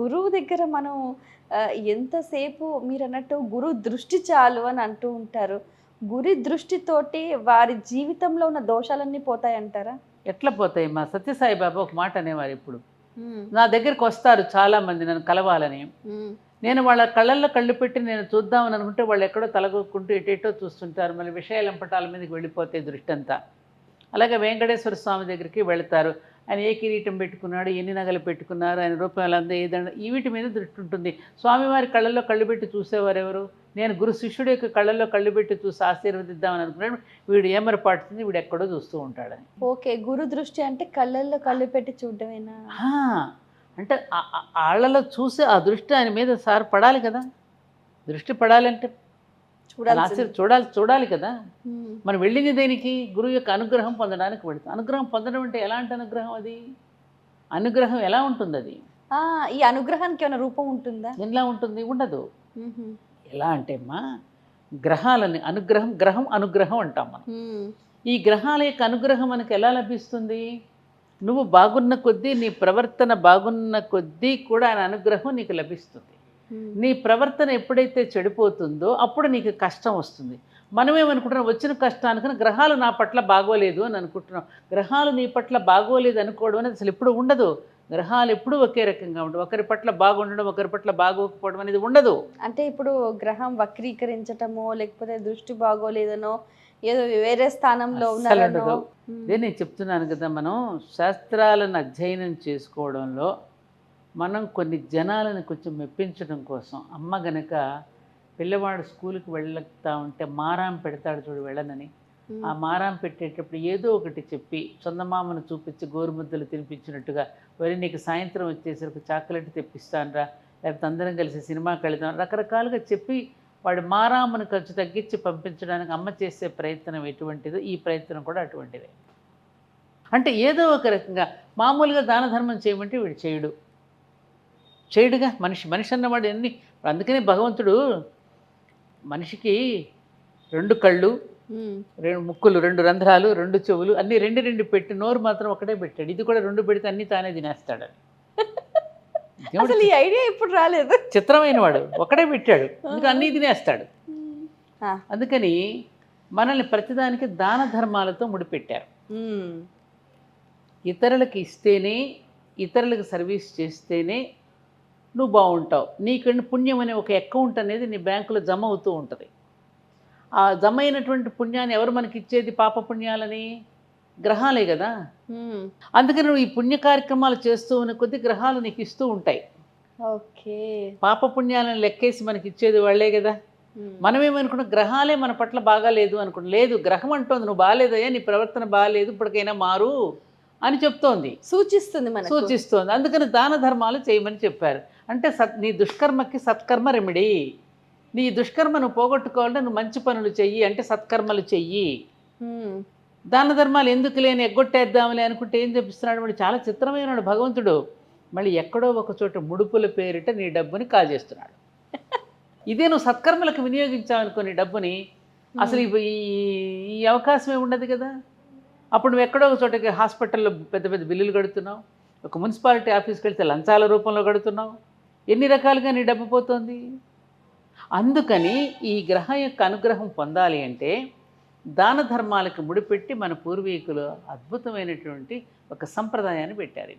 గురువు దగ్గర మనం ఎంతసేపు మీరు అన్నట్టు గురువు దృష్టి చాలు అని అంటూ ఉంటారు. గురి దృష్టితోటి వారి జీవితంలో ఉన్న దోషాలన్నీ పోతాయంటారా? ఎట్లా పోతాయి మా సత్యసాయి బాబా ఒక మాట అనేవారు ఇప్పుడు. నా దగ్గరికి వస్తారు చాలామంది నన్ను కలవాలని. నేను వాళ్ళ కళ్ళల్లో కళ్ళు పెట్టి నేను చూద్దామని అనుకుంటే వాళ్ళు ఎక్కడో తలగొక్కుంటూ ఎటేటో చూస్తుంటారు. మళ్ళీ విషయాలంపటాల మీదకి వెళ్ళిపోతే దృష్టి అంతా అలాగే వెంకటేశ్వర స్వామి దగ్గరికి వెళతారు. ఆయన ఏ కిరీటం పెట్టుకున్నాడు ఎన్ని నగలు పెట్టుకున్నారు ఆయన రూపాయలు ఏదండ ఈ వీటి మీద దృష్టి ఉంటుంది. స్వామివారి కళ్ళల్లో కళ్ళు పెట్టి చూసేవారు ఎవరు నేను గురు శిష్యుడి యొక్క కళ్ళల్లో కళ్ళు పెట్టి చూసి ఆశీర్వదిద్దామని అనుకున్నాడు. వీడు ఏమరపాటుతుంది వీడు ఎక్కడో చూస్తూ ఉంటాడని ఓకే గురు దృష్టి అంటే కళ్ళల్లో కళ్ళు పెట్టి చూడటమేనా అంటే వాళ్ళలో చూసి ఆ దృష్టి ఆయన మీద సార్ పడాలి కదా. దృష్టి పడాలంటే చూడాలి చూడాలి చూడాలి కదా. మనం వెళ్ళింది దేనికి? గురువు యొక్క అనుగ్రహం పొందడానికి వెళుతాం. అనుగ్రహం పొందడం అంటే ఎలాంటి అనుగ్రహం అది? అనుగ్రహం ఎలా ఉంటుంది అది ఈ అనుగ్రహానికి ఏమైనా రూపం ఉంటుందా? ఎలా ఉంటుంది? ఉండదు. ఎలా అంటే అమ్మా గ్రహాలని అనుగ్రహం గ్రహం అనుగ్రహం అంటాం మనం. ఈ గ్రహాల యొక్క అనుగ్రహం మనకు ఎలా లభిస్తుంది? నువ్వు బాగున్న కొద్దీ నీ ప్రవర్తన బాగున్న కొద్దీ కూడా ఆయన అనుగ్రహం నీకు లభిస్తుంది. నీ ప్రవర్తన ఎప్పుడైతే చెడిపోతుందో అప్పుడు నీకు కష్టం వస్తుంది. మనమేమనుకుంటున్నాం వచ్చిన కష్టానికి గ్రహాలు నా పట్ల బాగోలేదు అని అనుకుంటున్నాం. గ్రహాలు నీ పట్ల బాగోలేదు అనుకోవడం అనేది అసలు ఎప్పుడు ఉండదు. గ్రహాలు ఎప్పుడూ ఒకే రకంగా ఉండవు. ఒకరి పట్ల బాగుండడం ఒకరి పట్ల బాగోకపోవడం అనేది ఉండదు. అంటే ఇప్పుడు గ్రహం వక్రీకరించటమో లేకపోతే దృష్టి బాగోలేదనో ఏదో వేరే స్థానంలో ఉన్నారనో నేను చెప్తున్నాను కదా మనం శాస్త్రాలను అధ్యయనం చేసుకోవడంలో మనం కొన్ని జనాలను కొంచెం మెప్పించడం కోసం అమ్మ గనక పిల్లవాడు స్కూల్కి వెళ్తా ఉంటే మారాం పెడతాడు చూడు వెళ్ళనని. ఆ మారాం పెట్టేటప్పుడు ఏదో ఒకటి చెప్పి చందమామను చూపించి గోరుముద్దలు తినిపించినట్టుగా వరి నీకు సాయంత్రం వచ్చేసరికి చాక్లెట్ తెప్పిస్తానరా లేకపోతే అందరం కలిసి సినిమాకి వెళ్దాం రకరకాలుగా చెప్పి వాడి మారామును ఖర్చు తగ్గించి పంపించడానికి అమ్మ చేసే ప్రయత్నం ఎటువంటిదో ఈ ప్రయత్నం కూడా అటువంటిదే. అంటే ఏదో ఒక రకంగా మామూలుగా దాన ధర్మం చేయమంటే వీడు చేయడు. చేయడుగా మనిషి మనిషి అన్నవాడు ఎన్ని. అందుకనే భగవంతుడు మనిషికి రెండు కళ్ళు. రెండు ముక్కులు రెండు రంధ్రాలు రెండు చెవులు అన్ని రెండు రెండు పెట్టి నోరు మాత్రం ఒకటే పెట్టాడు. ఇది కూడా రెండు పెడితే అన్ని తానే తినేస్తాడు దేవుడు అసలు ఈ ఐడియా ఇప్పుడు రాలేదు. చిత్రమైన వాడు. ఒకటే పెట్టాడు. అందుకు అన్నీ తినేస్తాడు. అందుకని మనల్ని ప్రతిదానికి దాన ధర్మాలతో ముడిపెట్టారు. ఇతరులకు ఇస్తేనే ఇతరులకు సర్వీస్ చేస్తేనే నువ్వు బాగుంటావు. నీకు పుణ్యం అనే ఒక అకౌంట్ అనేది నీ బ్యాంకులో జమ అవుతూ ఉంటుంది. ఆ జమ అయినటువంటి పుణ్యాన్ని ఎవరు మనకి ఇచ్చేది పాప పుణ్యాలని? గ్రహాలే కదా. అందుకని నువ్వు ఈ పుణ్య కార్యక్రమాలు చేస్తూ ఉన్న కొద్దీ గ్రహాలు నీకు ఇస్తూ ఉంటాయి. ఓకే. పాప పుణ్యాలను లెక్కేసి మనకి ఇచ్చేది వాళ్ళే కదా. మనమేమనుకున్నాం? గ్రహాలే మన పట్ల బాగాలేదు అనుకున్నాం. లేదు గ్రహం అంటోంది. నువ్వు బాగాలేదయ్యా నీ ప్రవర్తన బాగాలేదు ఇప్పటికైనా మారు అని చెప్తోంది. సూచిస్తుంది సూచిస్తోంది. అందుకని దాన ధర్మాలు చేయమని చెప్పారు. అంటే సత్ నీ దుష్కర్మకి సత్కర్మ రెమిడి. నీ దుష్కర్మ నువ్వు పోగొట్టుకోవాలంటే నువ్వు మంచి పనులు చెయ్యి అంటే సత్కర్మలు చెయ్యి. దాన ధర్మాలు ఎందుకు లేని ఎగ్గొట్టేద్దాంలే అనుకుంటే ఏం చెప్పిస్తున్నాడు? వాడు చాలా చిత్రమైన భగవంతుడు. మళ్ళీ ఎక్కడో ఒక చోట ముడుపుల పేరిట నీ డబ్బుని కాజేస్తున్నాడు ఇదే నువ్వు సత్కర్మలకు వినియోగించావనుకో నీ డబ్బుని. అసలు ఈ అవకాశమే ఉండదు కదా? అప్పుడు నువ్వు ఎక్కడో ఒక చోటకి హాస్పిటల్లో పెద్ద పెద్ద బిల్లులు కడుతున్నావు. ఒక మున్సిపాలిటీ ఆఫీస్కి వెళ్తే లంచాల రూపంలో కడుతున్నావు. ఎన్ని రకాలుగా నీ డబ్బు పోతుంది? అందుకని ఈ గ్రహం యొక్క అనుగ్రహం పొందాలి అంటే దాన ధర్మాలకు ముడిపెట్టి మన పూర్వీకులు అద్భుతమైనటువంటి ఒక సంప్రదాయాన్ని పెట్టారు.